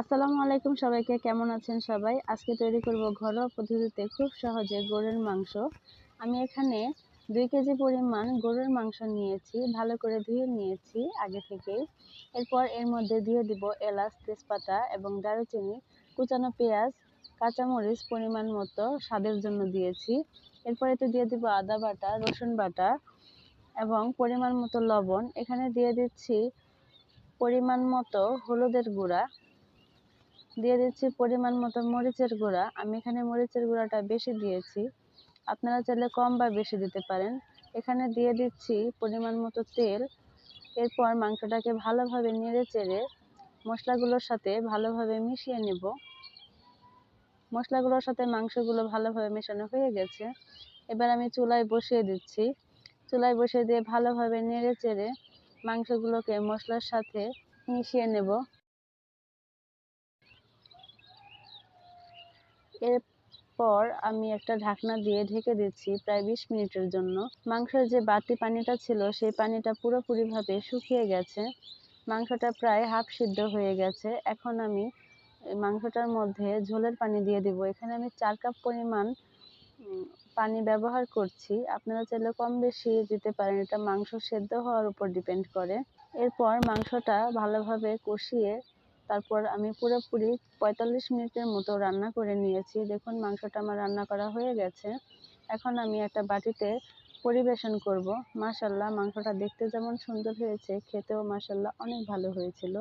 আসসালামু আলাইকুম সবাইকে, কেমন আছেন সবাই? আজকে তৈরি করব ঘরোয়া পদ্ধতিতে খুব সহজে গরুর মাংস। আমি এখানে দুই কেজি পরিমাণ গরুর মাংস নিয়েছি, ভালো করে ধুয়ে নিয়েছি আগে থেকেই। এরপর এর মধ্যে দিয়ে দিব এলাচ, তেজপাতা এবং দারুচিনি, কুচানো পেঁয়াজ, কাঁচামরিচ পরিমাণ মতো স্বাদের জন্য দিয়েছি। এরপর এতে দিয়ে দিব আদা বাটা, রসুন বাটা এবং পরিমাণ মতো লবণ। এখানে দিয়ে দিচ্ছি পরিমাণ মতো হলুদের গুঁড়া। দিয়ে দিচ্ছি পরিমাণ মতো মরিচের গুঁড়া। আমি এখানে মরিচের গুঁড়াটা বেশি দিয়েছি। আপনারা চাইলে কম বা বেশি দিতে পারেন। এখানে দিয়ে দিচ্ছি পরিমাণ মতো তেল। এরপর মাংসটাকে ভালোভাবে নেড়ে চেড়ে মশলাগুলোর সাথে ভালোভাবে মিশিয়ে নেব। মশলাগুলোর সাথে মাংসগুলো ভালোভাবে মেশানো হয়ে গেছে। এবার আমি চুলায় বসিয়ে দিচ্ছি। চুলায় বসিয়ে দিয়ে ভালোভাবে নেড়ে চেড়ে মাংসগুলোকে মশলার সাথে মিশিয়ে নেব। এরপর আমি একটা ঢাকনা দিয়ে ঢেকে দিচ্ছি প্রায় বিশ মিনিটের জন্য। মাংসের যে বাড়তি পানিটা ছিল, সেই পানিটা পুরোপুরিভাবে শুকিয়ে গেছে। মাংসটা প্রায় হাফ সিদ্ধ হয়ে গেছে। এখন আমি মাংসটার মধ্যে ঝোলের পানি দিয়ে দিব। এখানে আমি চার কাপ পরিমাণ পানি ব্যবহার করছি। আপনারা চাইলে কম বেশি দিতে পারেন। এটা মাংস সেদ্ধ হওয়ার উপর ডিপেন্ড করে। এরপর মাংসটা ভালোভাবে কষিয়ে তারপর আমি পুরোপুরি পঁয়তাল্লিশ মিনিটের মতো রান্না করে নিয়েছি। দেখুন, মাংসটা আমার রান্না করা হয়ে গেছে। এখন আমি একটা বাটিতে পরিবেশন করব। মাশাল্লাহ মাংসটা দেখতে যেমন সুন্দর হয়েছে, খেতেও মাশাল্লাহ অনেক ভালো হয়েছিল।